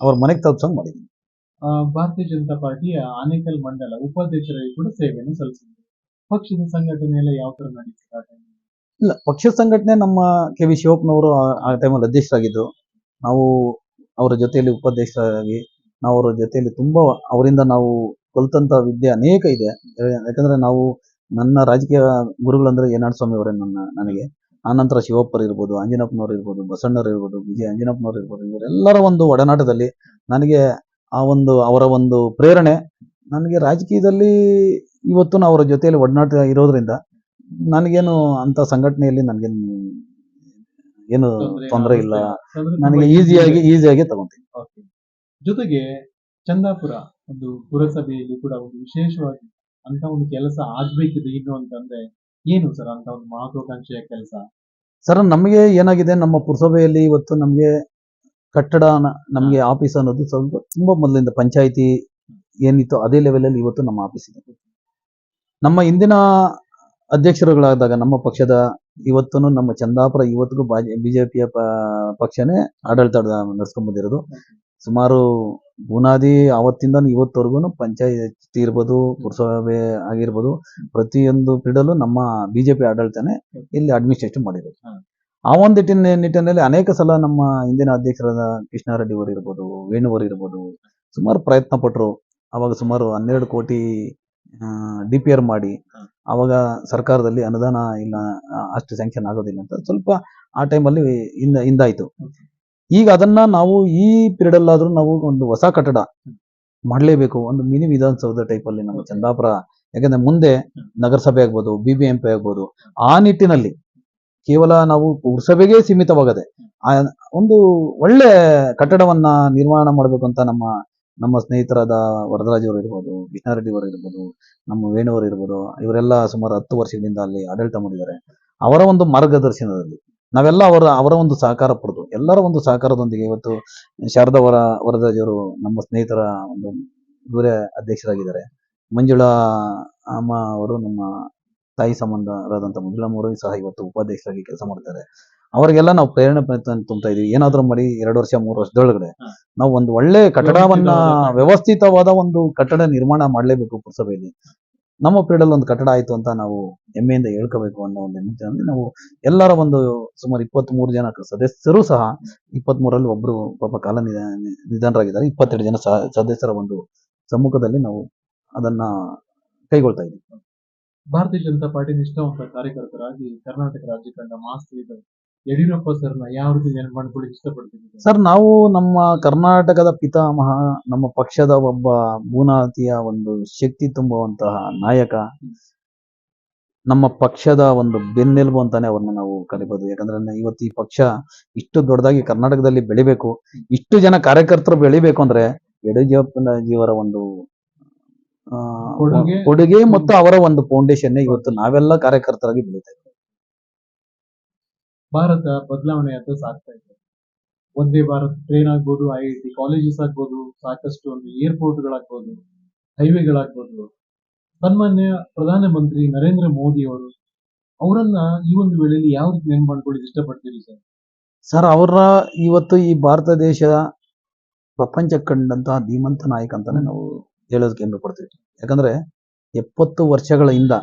ಅವ್ರ ಮನೆಗೆ ತಲುಪಿಸಂಗ್ ಮಾಡಿದ್ದೀನಿ. ಭಾರತೀಯ ಜನತಾ ಪಾರ್ಟಿಯ ಆನೇಕಲ್ ಮಂಡಲ ಉಪಾಧ್ಯಕ್ಷರಾಗಿ ಕೂಡ ಸೇವೆಯನ್ನು ಸಲ್ಲಿಸಿದ್ದಾರೆ. ಪಕ್ಷದ ಸಂಘಟನೆ ಎಲ್ಲ ಯಾವ ತರ ನಡೀತದೆ ಇಲ್ಲ, ಪಕ್ಷ ಸಂಘಟನೆ ನಮ್ಮ ಕೆ ವಿ ಶಿವಪ್ಪನವರು ಆ- ಟೈಮಲ್ಲಿ ಅಧ್ಯಕ್ಷರಾಗಿದ್ದರು ನಾವು ಅವರ ಜೊತೆಯಲ್ಲಿ ಉಪಾಧ್ಯಕ್ಷರಾಗಿ, ನಾವು ಅವರ ಜೊತೆಯಲ್ಲಿ ತುಂಬಾ ಅವರಿಂದ ನಾವು ಕಲಿತಂಥ ವಿದ್ಯೆ ಅನೇಕ ಇದೆ. ಯಾಕಂದರೆ ನಾವು ನನ್ನ ರಾಜಕೀಯ ಗುರುಗಳಂದ್ರೆ ಏನಾಡ್ ಸ್ವಾಮಿ ಅವರೇ ನನ್ನ, ನನಗೆ. ಆನಂತರ ಶಿವಪ್ಪರು ಇರ್ಬೋದು ಅಂಜನಪ್ಪನವ್ರು ಇರ್ಬೋದು, ಬಸಣ್ಣರು ಇರ್ಬೋದು, ವಿಜಯ ಅಂಜನಪ್ಪನವ್ರು ಇರ್ಬೋದು, ಇವರೆಲ್ಲರ ಒಂದು ಒಡನಾಟದಲ್ಲಿ ನನಗೆ ಆ ಒಂದು, ಅವರ ಒಂದು ಪ್ರೇರಣೆ ನನಗೆ ರಾಜಕೀಯದಲ್ಲಿ ಇವತ್ತು ನಾವು ಅವರ ಜೊತೆಯಲ್ಲಿ ಒಡನಾಟ ಇರೋದ್ರಿಂದ ನನಗೇನು ಅಂತ ಸಂಘಟನೆಯಲ್ಲಿ ನನಗೇನು ಏನು ತೊಂದರೆ ಇಲ್ಲ. ನನಗೆ ಈಸಿಯಾಗಿ ಈಸಿಯಾಗಿ ತಗೊಂತೀನಿ. ಜೊತೆಗೆ ಚಂದಾಪುರ ಒಂದು ಪುರಸಭೆಯಲ್ಲಿ ಕೂಡ ಒಂದು ವಿಶೇಷವಾಗಿ ಅಂತ ಒಂದು ಕೆಲಸ ಆಗ್ಬೇಕಿದೆ ಇನ್ನು ಅಂತಂದ್ರೆ ಏನು ಸರ್ ಅಂತ ಒಂದು ಮಹತ್ವಾಕಾಂಕ್ಷೆಯ ಕೆಲಸ? ಸರ್ ನಮಗೆ ಏನಾಗಿದೆ ನಮ್ಮ ಪುರಸಭೆಯಲ್ಲಿ ಇವತ್ತು ನಮಗೆ ಕಟ್ಟಡ ನಮಗೆ ಆಫೀಸ್ ಅನ್ನೋದು ಸ್ವಲ್ಪ ತುಂಬಾ ಮೊದಲಿಂದ ಪಂಚಾಯಿತಿ ಏನಿತ್ತು ಅದೇ ಲೆವೆಲಲ್ಲಿ ಇವತ್ತು ನಮ್ಮ ಆಫೀಸ್ ಇದೆ. ನಮ್ಮ ಇಂದಿನ ಅಧ್ಯಕ್ಷರುಗಳಾದಾಗ ನಮ್ಮ ಪಕ್ಷದ ಇವತ್ತು ನಮ್ಮ ಚಂದಾಪುರ ಇವತ್ತಿಗೂ ಬಿಜೆಪಿಯ ಪಕ್ಷನೇ ಆಡಳಿತ ನಡೆಸ್ಕೊಂಡ್ ಬಂದಿರೋದು ಸುಮಾರು ಬುನಾದಿ ಅವತ್ತಿಂದ ಇವತ್ತವರೆಗೂ ಪಂಚಾಯತ್ ಇರ್ಬೋದು ಪುರಸಭೆ ಆಗಿರ್ಬೋದು ಪ್ರತಿಯೊಂದು ಕ್ರೀಡಲು ನಮ್ಮ ಬಿಜೆಪಿ ಆಡಳಿತನೇ ಇಲ್ಲಿ ಅಡ್ಮಿನಿಸ್ಟ್ರೇಷನ್ ಮಾಡಿರೋದು. ಆ ಒಂದು ನಿಟ್ಟಿನ ನಿಟ್ಟಿನಲ್ಲಿ ಅನೇಕ ಸಲ ನಮ್ಮ ಹಿಂದಿನ ಅಧ್ಯಕ್ಷರಾದ ಕೃಷ್ಣಾರೆಡ್ಡಿ ಅವರು ಇರ್ಬೋದು ವೇಣುವರ್ ಇರ್ಬೋದು ಸುಮಾರು ಪ್ರಯತ್ನ ಪಟ್ಟರು ಅವಾಗ ಸುಮಾರು ಹನ್ನೆರಡು ಕೋಟಿ ಡಿ ಪಿ ಆರ್ ಮಾಡಿ. ಅವಾಗ ಸರ್ಕಾರದಲ್ಲಿ ಅನುದಾನ ಇಲ್ಲ ಅಷ್ಟು ಸ್ಯಾಂಕ್ಷನ್ ಆಗೋದಿಲ್ಲ ಅಂತ ಸ್ವಲ್ಪ ಆ ಟೈಮಲ್ಲಿ ಹಿಂದ ಹಿಂದಾಯ್ತು. ಈಗ ಅದನ್ನ ನಾವು ಈ ಪೀರಿಯಡ್ ಅಲ್ಲಾದ್ರೂ ನಾವು ಒಂದು ಹೊಸ ಕಟ್ಟಡ ಮಾಡಲೇಬೇಕು. ಒಂದು ಮಿನಿ ವಿಧಾನಸೌಧ ಟೈಪ್ ಅಲ್ಲಿ ನಮ್ಮ ಚಂದಾಪುರ ಯಾಕಂದ್ರೆ ಮುಂದೆ ನಗರಸಭೆ ಆಗ್ಬೋದು ಬಿ ಬಿ ಎಂ ಪಿ ಆಗ್ಬೋದು ಆ ನಿಟ್ಟಿನಲ್ಲಿ ಕೇವಲ ನಾವು ಪುರಸಭೆಗೆ ಸೀಮಿತವಾಗದೆ ಆ ಒಂದು ಒಳ್ಳೆ ಕಟ್ಟಡವನ್ನ ನಿರ್ಮಾಣ ಮಾಡಬೇಕು ಅಂತ ನಮ್ಮ ನಮ್ಮ ಸ್ನೇಹಿತರಾದ ವರದರಾಜ್ ಅವರು ಇರ್ಬೋದು, ಕೃಷ್ಣಾರೆಡ್ಡಿ ಅವರು ಇರ್ಬೋದು, ನಮ್ಮ ವೇಣುವರು ಇರ್ಬೋದು, ಇವರೆಲ್ಲ ಸುಮಾರು ಹತ್ತು ವರ್ಷಗಳಿಂದ ಅಲ್ಲಿ ಆಡಳಿತ ಮಾಡಿದ್ದಾರೆ. ಅವರ ಒಂದು ಮಾರ್ಗದರ್ಶನದಲ್ಲಿ ನಾವೆಲ್ಲ ಅವರ ಅವರ ಒಂದು ಸಹಕಾರ ಪಡೆದು, ಎಲ್ಲರ ಒಂದು ಸಹಕಾರದೊಂದಿಗೆ ಇವತ್ತು ಶಾರದಾ ವರ, ವರದರಾಜ್ ಅವರು ನಮ್ಮ ಸ್ನೇಹಿತರ ಒಂದು ಇವರೇ ಅಧ್ಯಕ್ಷರಾಗಿದ್ದಾರೆ. ಮಂಜುಳಾ ಅಮ್ಮ ಅವರು ನಮ್ಮ ತಾಯಿ ಸಂಬಂಧರಾದಂಥ ಮಂಜುಳಮ್ಮ ಅವರು ಸಹ ಇವತ್ತು ಉಪಾಧ್ಯಕ್ಷರಾಗಿ ಕೆಲಸ ಮಾಡ್ತಾರೆ. ಅವರಿಗೆಲ್ಲ ನಾವು ಪ್ರೇರಣೆ ತುಂಬ್ತಾ ಇದೀವಿ. ಏನಾದ್ರೂ ಮಾಡಿ ಎರಡು ವರ್ಷ ಮೂರು ವರ್ಷದೊಳಗಡೆ. ನಾವು ಒಂದು ಒಳ್ಳೆ ಕಟ್ಟಡವನ್ನ ವ್ಯವಸ್ಥಿತವಾದ ಒಂದು ಕಟ್ಟಡ ನಿರ್ಮಾಣ ಮಾಡಲೇಬೇಕು ಪುರಸಭೆಯಲ್ಲಿ. ನಮ್ಮ ಪೀಡಲ್ಲಿ ಒಂದು ಕಟ್ಟಡ ಆಯ್ತು ಅಂತ ನಾವು ಹೆಮ್ಮೆಯಿಂದ ಹೇಳ್ಕೋಬೇಕು ಅನ್ನೋ ಒಂದು ನಿಟ್ಟಿನಲ್ಲಿ ನಾವು ಎಲ್ಲರ ಒಂದು ಸುಮಾರು ಇಪ್ಪತ್ತ್ ಮೂರು ಜನ ಸದಸ್ಯರು ಸಹ ಇಪ್ಪತ್ತ್ ಮೂರಲ್ಲಿ ಒಬ್ರು ಪಾಪ ಕಾಲ ನಿಧ- ನಿಧನರಾಗಿದ್ದಾರೆ. ಇಪ್ಪತ್ತೆರಡು ಜನ ಸದಸ್ಯರ ಒಂದು ಸಮ್ಮುಖದಲ್ಲಿ ನಾವು ಅದನ್ನ ಕೈಗೊಳ್ತಾ ಇದ್ದೀವಿ. ಭಾರತೀಯ ಜನತಾ ಪಾರ್ಟಿ ನಿಷ್ಠಾವಂತ ಕಾರ್ಯಕರ್ತರಾಗಿ ಕರ್ನಾಟಕ ರಾಜ್ಯ ತಂಡ ಮಾಸ್ ಯಡಿಯೂರಪ್ಪ ಸರ್ನ ಯಾವ ರೀತಿ ನೆನಪು ಇಷ್ಟಪಡ್ತಿದ್ದೀರಿ ಸರ್ ನಾವು ನಮ್ಮ ಕರ್ನಾಟಕದ ಪಿತಾಮಹ ನಮ್ಮ ಪಕ್ಷದ ಒಬ್ಬ ಭೂನಾತಿಯ ಒಂದು ಶಕ್ತಿ ತುಂಬುವಂತಹ ನಾಯಕ ನಮ್ಮ ಪಕ್ಷದ ಒಂದು ಬೆನ್ನೆಲುಬು ಅಂತಾನೆ ಅವ್ರನ್ನ ನಾವು ಕರಿಬಹುದು ಯಾಕಂದ್ರೆ ಇವತ್ತು ಈ ಪಕ್ಷ ಇಷ್ಟು ದೊಡ್ಡದಾಗಿ ಕರ್ನಾಟಕದಲ್ಲಿ ಬೆಳಿಬೇಕು ಇಷ್ಟು ಜನ ಕಾರ್ಯಕರ್ತರು ಬೆಳಿಬೇಕು ಅಂದ್ರೆ ಯಡಿಯೂರಪ್ಪನಜಿಯವರ ಒಂದು ಕೊಡುಗೆ- ಮತ್ತು ಅವರ ಒಂದು ಫೌಂಡೇಶನ್ ಇವತ್ತು ನಾವೆಲ್ಲ ಕಾರ್ಯಕರ್ತರಾಗಿ ಬೆಳೀತಾ ಇದ್ದೀವಿ. ಭಾರತ ಬದಲಾವಣೆಯತ್ತ ಸಾಕ್ತಾ ಇದೆ. ಒಂದೇ ಭಾರತ್ ಟ್ರೈನ್ ಆಗ್ಬೋದು ಐ ಐ ಟಿ ಕಾಲೇಜಸ್ ಆಗ್ಬೋದು, ಸಾಕಷ್ಟು ಒಂದು ಏರ್ಪೋರ್ಟ್ಗಳಾಗ್ಬೋದು ಹೈವೇಗಳಾಗ್ಬೋದು ಸನ್ಮಾನ್ಯ ಪ್ರಧಾನಮಂತ್ರಿ ನರೇಂದ್ರ ಮೋದಿ ಅವರು, ಅವರನ್ನ ಈ ಒಂದು ವೇಳೆಯಲ್ಲಿ ಯಾವ ರೀತಿ ನೆನಪು ಮಾಡ್ಕೊಳ್ಳಿ ಇಷ್ಟಪಡ್ತೀರಿ ಸರ್? ಸರ್, ಅವರ ಇವತ್ತು ಈ ಭಾರತ ದೇಶ ಪ್ರಪಂಚ ಕಂಡಂತಹ ಧೀಮಂತ ನಾಯಕ ಅಂತಾನೆ ನಾವು ಹೇಳೋದಕ್ಕೆ ಹೆಮ್ಮೆ ಪಡ್ತೀವಿ ಯಾಕಂದ್ರೆ ಎಪ್ಪತ್ತು ವರ್ಷಗಳ ಹಿಂದ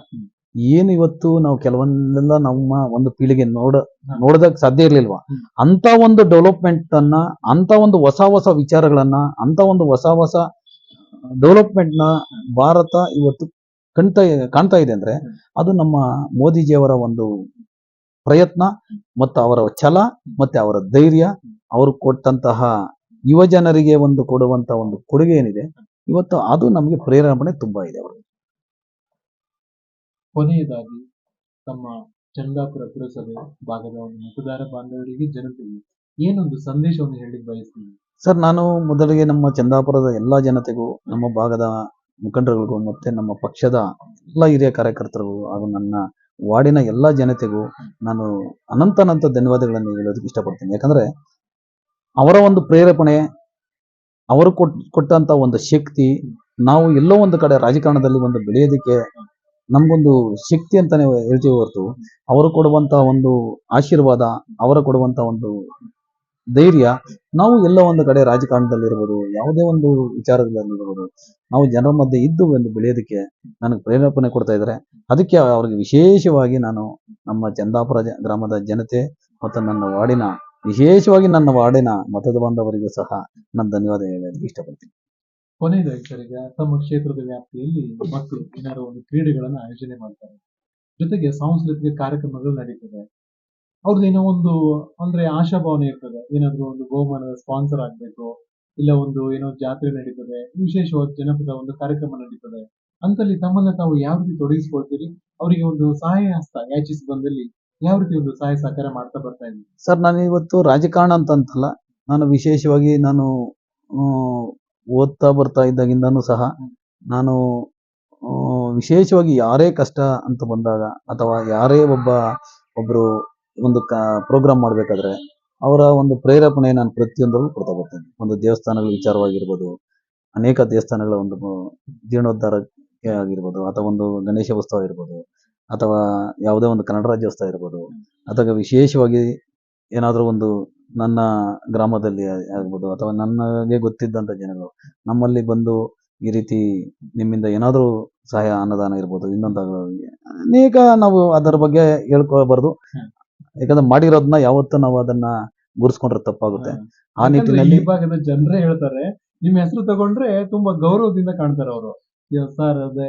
ಏನು ಇವತ್ತು ನಾವು ಕೆಲವೊಂದೆಲ್ಲ ನಮ್ಮ ಒಂದು ಪೀಳಿಗೆ ನೋಡ ನೋಡೋದಕ್ಕೆ ಸಾಧ್ಯ ಇರ್ಲಿಲ್ವಾ. ಅಂತ ಒಂದು ಡೆವಲಪ್ಮೆಂಟ್ ಅನ್ನ ಅಂತ ಒಂದು ಹೊಸ ಹೊಸ ವಿಚಾರಗಳನ್ನ ಅಂತ ಒಂದು ಹೊಸ ಹೊಸ ಡೆವಲಪ್ಮೆಂಟ್ನ ಭಾರತ ಇವತ್ತು ಕಾಣ್ತಾ ಕಾಣ್ತಾ ಇದೆ ಅಂದ್ರೆ ಅದು ನಮ್ಮ ಮೋದಿಜಿಯವರ ಒಂದು ಪ್ರಯತ್ನ ಮತ್ತು ಅವರ ಛಲ ಮತ್ತೆ ಅವರ ಧೈರ್ಯ ಅವರು ಕೊಟ್ಟಂತಹ ಯುವ ಜನರಿಗೆ ಒಂದು ಕೊಡುವಂತ ಒಂದು ಕೊಡುಗೆ ಏನಿದೆ ಇವತ್ತು ಅದು ನಮಗೆ ಪ್ರೇರಣೆ ತುಂಬಾ ಇದೆ ಅವರು ಕೊನೆಯದಾಗಿ ತಮ್ಮ ಚಂದಾಪುರ ಪುರಸಭೆ ಭಾಗದ ಒಂದು ಮತದಾರ ಬಾಂಧವರಿಗೆ ಜನತೆಗೆ ಏನೊಂದು ಸಂದೇಶವನ್ನು ಹೇಳಿಕ್ ಬಯಸ್ತೀನಿ? ಸರ್, ನಾನು ಮೊದಲಿಗೆ ನಮ್ಮ ಚಂದಾಪುರದ ಎಲ್ಲಾ ಜನತೆಗೂ, ನಮ್ಮ ಭಾಗದ ಮುಖಂಡರುಗಳಿಗೂ, ಮತ್ತೆ ನಮ್ಮ ಪಕ್ಷದ ಎಲ್ಲ ಹಿರಿಯ ಕಾರ್ಯಕರ್ತರಿಗೂ ಹಾಗೂ ನನ್ನ ವಾರ್ಡಿನ ಎಲ್ಲಾ ಜನತೆಗೂ ನಾನು ಅನಂತ ಅನಂತ ಧನ್ಯವಾದಗಳನ್ನು ಹೇಳೋದಕ್ಕೆ ಇಷ್ಟಪಡ್ತೀನಿ. ಯಾಕಂದ್ರೆ ಅವರ ಒಂದು ಪ್ರೇರೇಪಣೆ, ಅವರು ಕೊಟ್, ಕೊಟ್ಟಂತ ಒಂದು ಶಕ್ತಿ, ನಾವು ಎಲ್ಲೋ ಒಂದು ಕಡೆ ರಾಜಕಾರಣದಲ್ಲಿ ಒಂದು ಬೆಳೆಯೋದಕ್ಕೆ ನಮ್ಗೊಂದು ಶಕ್ತಿ ಅಂತಾನೆ ಹೇಳ್ತೀವಿ ಹೊರತು. ಅವರು ಕೊಡುವಂತ ಒಂದು ಆಶೀರ್ವಾದ, ಅವರು ಕೊಡುವಂತ ಒಂದು ಧೈರ್ಯ, ನಾವು ಎಲ್ಲ ಒಂದು ಕಡೆ ರಾಜಕಾರಣದಲ್ಲಿರ್ಬೋದು ಯಾವುದೇ ಒಂದು ವಿಚಾರದಲ್ಲಿರ್ಬೋದು ನಾವು ಜನರ ಮಧ್ಯೆ ಇದ್ದು ಒಂದು ಬೆಳೆಯೋದಕ್ಕೆ ನನಗೆ ಪ್ರೇರೇಪಣೆ ಕೊಡ್ತಾ ಇದ್ದಾರೆ. ಅದಕ್ಕೆ ಅವ್ರಿಗೆ ವಿಶೇಷವಾಗಿ ನಾನು ನಮ್ಮ ಚಂದಾಪುರ ಗ್ರಾಮದ ಜನತೆ ಮತ್ತು ನನ್ನ ವಾರ್ಡಿನ, ವಿಶೇಷವಾಗಿ ನನ್ನ ವಾರ್ಡಿನ ಮತದ ಬಾಂಧವರಿಗೂ ಸಹ ನಾನು ಧನ್ಯವಾದ ಹೇಳೋದಕ್ಕೆ ಇಷ್ಟಪಡ್ತೀನಿ. ಸರ್ ತಮ್ಮ ಕ್ಷೇತ್ರದ ವ್ಯಾಪ್ತಿಯಲ್ಲಿ ಮಕ್ಕಳು ಏನಾದ್ರು ಒಂದು ಕ್ರೀಡೆಗಳನ್ನ ಆಯೋಜನೆ ಮಾಡ್ತಾರೆ. ಜೊತೆಗೆ ಸಾಂಸ್ಕೃತಿಕ ಕಾರ್ಯಕ್ರಮಗಳು ನಡೀತದೆ. ಅವ್ರದ್ದೇನೋ ಒಂದು ಅಂದ್ರೆ ಆಶಾಭಾವನೆ ಇರ್ತದೆ. ಏನಾದ್ರು ಒಂದು ಬಹುಮಾನದ ಸ್ಪಾನ್ಸರ್ ಆಗ್ಬೇಕು, ಇಲ್ಲ ಒಂದು ಏನೋ ಜಾತ್ರೆ ನಡೀತದೆ, ವಿಶೇಷವಾದ ಜನಪದ ಒಂದು ಕಾರ್ಯಕ್ರಮ ನಡೀತದೆ. ಅಂತಲ್ಲಿ ತಮ್ಮನ್ನ ತಾವು ಯಾವ ರೀತಿ ತೊಡಗಿಸ್ಕೊಳ್ತೀರಿ? ಅವರಿಗೆ ಒಂದು ಸಹಾಯ ಹಸ್ತ ಯಾಚಿಸಿ ಬಂದಲ್ಲಿ ಯಾವ ರೀತಿ ಒಂದು ಸಹಾಯ ಸಹಕಾರ ಮಾಡ್ತಾ ಬರ್ತಾ ಇದ್ದೀನಿ ಸರ್ ನಾನು ಇವತ್ತು ರಾಜಕಾರಣ ಅಂತಂತಲ್ಲ, ನಾನು ವಿಶೇಷವಾಗಿ ನಾನು ಓದ್ತಾ ಬರ್ತಾ ಇದ್ದಾಗಿಂದನು ಸಹ ನಾನು ವಿಶೇಷವಾಗಿ ಯಾರೇ ಕಷ್ಟ ಅಂತ ಬಂದಾಗ ಅಥವಾ ಯಾರೇ ಒಬ್ಬ ಒಬ್ಬರು ಒಂದು ಕ ಪ್ರೋಗ್ರಾಮ್ ಮಾಡಬೇಕಾದ್ರೆ ಅವರ ಒಂದು ಪ್ರೇರೇಪಣೆ ನಾನು ಪ್ರತಿಯೊಂದರಲ್ಲೂ ಕೊಡ್ತಾ ಬರ್ತೇನೆ. ಒಂದು ದೇವಸ್ಥಾನಗಳ ವಿಚಾರವಾಗಿರ್ಬೋದು, ಅನೇಕ ದೇವಸ್ಥಾನಗಳ ಒಂದು ಜೀರ್ಣೋದ್ಧಾರಕ್ಕೆ ಆಗಿರ್ಬೋದು, ಅಥವಾ ಒಂದು ಗಣೇಶ ಉತ್ಸವ ಇರ್ಬೋದು ಅಥವಾ ಯಾವುದೇ ಒಂದು ಕನ್ನಡ ರಾಜ್ಯೋತ್ಸವ ಇರ್ಬೋದು ಅಥವಾ ವಿಶೇಷವಾಗಿ ಏನಾದರೂ ಒಂದು ನನ್ನ ಗ್ರಾಮದಲ್ಲಿ ಆಗ್ಬೋದು ಅಥವಾ ನನಗೆ ಗೊತ್ತಿದ್ದಂಥ ಜನಗಳು ನಮ್ಮಲ್ಲಿ ಬಂದು ಈ ರೀತಿ ನಿಮ್ಮಿಂದ ಏನಾದರೂ ಸಹಾಯ ಅನ್ನದಾನ ಇರ್ಬೋದು ಇನ್ನೊಂದು ಅನೇಕ ನಾವು ಅದರ ಬಗ್ಗೆ ಹೇಳ್ಕೊಳ್ಬಾರ್ದು. ಯಾಕಂದ್ರೆ ಮಾಡಿರೋದನ್ನ ಯಾವತ್ತೂ ನಾವು ಅದನ್ನ ಗುರುಸ್ಕೊಂಡ್ರೆ ತಪ್ಪಾಗುತ್ತೆ. ಆ ನಿಟ್ಟಿನಲ್ಲಿ ಈ ಭಾಗದ ಜನರೇ ಹೇಳ್ತಾರೆ ನಿಮ್ಮ ಹೆಸರು ತಗೊಂಡ್ರೆ ತುಂಬಾ ಗೌರವದಿಂದ ಕಾಣ್ತಾರೆ ಅವರು. ಸರ್ ಅದೇ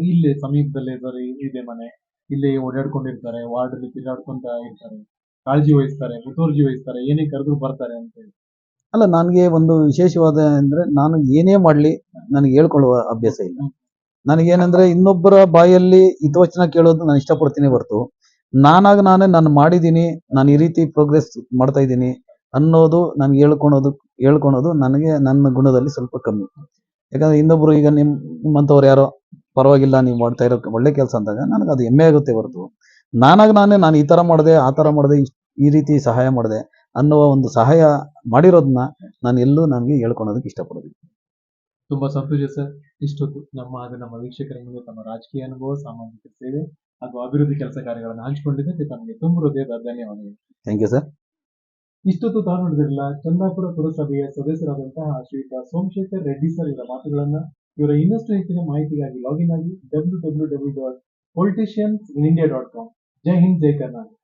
ಇಲ್ಲಿ ಇಲ್ಲೇ ಸಮೀಪದಲ್ಲೇ ಸರ್ ಇದೆ ಮನೆ. ಇಲ್ಲಿ ಓಡಾಡ್ಕೊಂಡಿರ್ತಾರೆ ವಾರ್ಡ್ ಅಲ್ಲಿ ತಿರುಗಾಡ್ಕೊಂತ ಇರ್ತಾರೆ. ಕಾಳಜಿ ವಹಿಸ್ತಾರೆ ಮುತುವರ್ಜಿ ವಹಿಸ್ತಾರೆ ಏನೇ ಕರೆದ್ರು ಬರ್ತಾರೆ ಅಂತ ಹೇಳಿ. ಅಲ್ಲ ನನಗೆ ಒಂದು ವಿಶೇಷವಾದ ಅಂದ್ರೆ ನಾನು ಏನೇ ಮಾಡ್ಲಿ ನನಗೆ ಹೇಳ್ಕೊಳ್ಳುವ ಅಭ್ಯಾಸ ಇಲ್ಲ. ನನಗೇನಂದ್ರೆ ಇನ್ನೊಬ್ಬರ ಬಾಯಲ್ಲಿ ಹಿತವಚನ ಕೇಳೋದು ನಾನು ಇಷ್ಟಪಡ್ತೀನಿ ಹೊರತು. ನಾನಾಗ ನಾನೇ ನಾನು ಮಾಡಿದ್ದೀನಿ ನಾನು ಈ ರೀತಿ ಪ್ರೋಗ್ರೆಸ್ ಮಾಡ್ತಾ ಇದ್ದೀನಿ ಅನ್ನೋದು ನಾನು ಹೇಳ್ಕೊಳೋದು ಹೇಳ್ಕೊಳೋದು ನನಗೆ ನನ್ನ ಗುಣದಲ್ಲಿ ಸ್ವಲ್ಪ ಕಮ್ಮಿ. ಯಾಕಂದ್ರೆ ಇನ್ನೊಬ್ರು ಈಗ ನಿಮ್ ನಿಮ್ಮಂಥವ್ರು ಯಾರೋ ಪರವಾಗಿಲ್ಲ ನೀವು ಮಾಡ್ತಾ ಇರೋ ಒಳ್ಳೆ ಕೆಲಸ ಅಂದಾಗ ನನಗೆ ಅದು ಹೆಮ್ಮೆ ಆಗುತ್ತೆ ಹೊರತು. ನಾನಾಗ ನಾನೇ ನಾನು ಈ ತರ ಮಾಡಿದೆ ಆ ತರ ಮಾಡಿದೆ ಈ ರೀತಿ ಸಹಾಯ ಮಾಡಿದೆ ಅನ್ನುವ ಒಂದು ಸಹಾಯ ಮಾಡಿರೋದನ್ನ ನಾನು ಎಲ್ಲೂ ನನಗೆ ಹೇಳ್ಕೊಳೋದಕ್ಕೆ ಇಷ್ಟಪಡೋದಿಲ್ಲ. ತುಂಬಾ ಸಂತೋಷ ಸರ್. ಇಷ್ಟೊತ್ತು ನಮ್ಮ ಹಾಗೂ ನಮ್ಮ ವೀಕ್ಷಕರ ಮುಂದೆ ತಮ್ಮ ರಾಜಕೀಯ ಅನುಭವ ಸಾಮಾಜಿಕ ಸೇವೆ ಹಾಗೂ ಅಭಿವೃದ್ಧಿ ಕೆಲಸ ಕಾರ್ಯಗಳನ್ನು ಹಂಚಿಕೊಂಡಿದ್ದಕ್ಕೆ ತಮಗೆ ತುಂಬ ಹೃದಯದ ಧನ್ಯವಾದಗಳು. ಥ್ಯಾಂಕ್ ಯು ಸರ್ ಇಷ್ಟೊತ್ತು ತಾನು ನೋಡಿದ್ರಲ್ಲ ಚಂದಾಪುರ ಪುರಸಭೆಯ ಸದಸ್ಯರಾದಂತಹ ಶ್ರೀಯುತ ಸೋಮಶೇಖರ್ ರೆಡ್ಡಿ ಸರ್ ಇವರ ಮಾತುಗಳನ್ನ ಇವರ ಇನ್ನಷ್ಟು ಹೆಚ್ಚಿನ ಮಾಹಿತಿಗಾಗಿ ಲಾಗಿನ್ ಆಗಿ W W W dot politicians in India dot com Jai Hind Jai Karnataka.